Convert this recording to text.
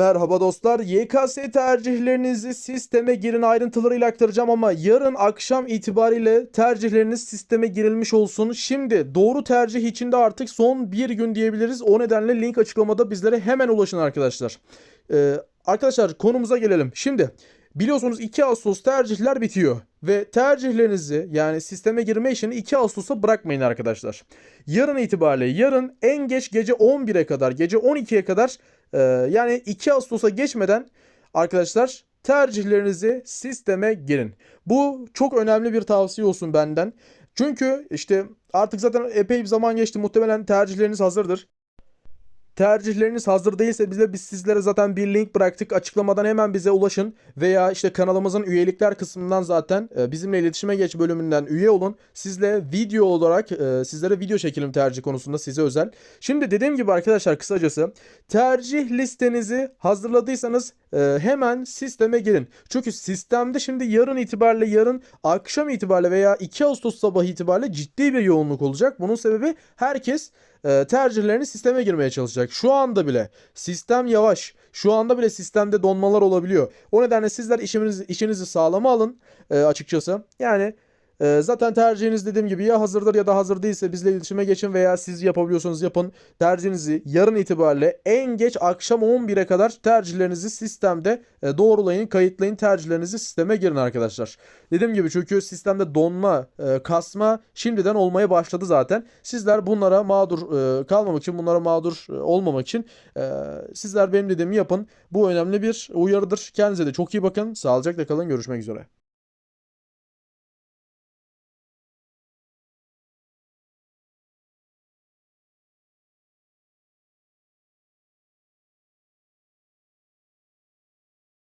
Merhaba dostlar. YKS tercihlerinizi sisteme girin ayrıntılarıyla aktaracağım ama yarın akşam itibariyle tercihleriniz sisteme girilmiş olsun. Şimdi doğru tercih içinde artık son bir gün diyebiliriz. O nedenle link açıklamada bizlere hemen ulaşın arkadaşlar. Ee, arkadaşlar konumuza gelelim. Şimdi biliyorsunuz 2 Ağustos tercihler bitiyor. Ve tercihlerinizi yani sisteme girme işini 2 Ağustos'a bırakmayın arkadaşlar. Yarın itibariyle yarın en geç gece 11'e kadar gece 12'ye kadar ee, yani 2 Ağustos'a geçmeden arkadaşlar tercihlerinizi sisteme girin. Bu çok önemli bir tavsiye olsun benden. Çünkü işte artık zaten epey bir zaman geçti. Muhtemelen tercihleriniz hazırdır. Tercihleriniz hazır değilse bize biz sizlere zaten bir link bıraktık. Açıklamadan hemen bize ulaşın veya işte kanalımızın üyelikler kısmından zaten e, bizimle iletişime geç bölümünden üye olun. Sizle video olarak e, sizlere video çekelim tercih konusunda size özel. Şimdi dediğim gibi arkadaşlar kısacası tercih listenizi hazırladıysanız e, hemen sisteme girin. Çünkü sistemde şimdi yarın itibariyle yarın akşam itibariyle veya 2 Ağustos sabahı itibariyle ciddi bir yoğunluk olacak. Bunun sebebi herkes e, tercihlerini sisteme girmeye çalışacak. Şu anda bile sistem yavaş. Şu anda bile sistemde donmalar olabiliyor. O nedenle sizler işinizi, işinizi sağlama alın e, açıkçası. Yani e, zaten tercihiniz dediğim gibi ya hazırdır ya da hazır değilse bizle iletişime geçin veya siz yapabiliyorsanız yapın. Tercihinizi yarın itibariyle en geç akşam 11'e kadar tercihlerinizi sistemde e, doğrulayın, kayıtlayın. Tercihlerinizi sisteme girin arkadaşlar. Dediğim gibi çünkü sistemde donma, e, kasma şimdiden olmaya başladı zaten. Sizler bunlara mağdur e, kalmamak için, bunlara mağdur olmamak için sizler benim dediğimi yapın. Bu önemli bir uyarıdır. Kendinize de çok iyi bakın. Sağlıcakla kalın. Görüşmek üzere.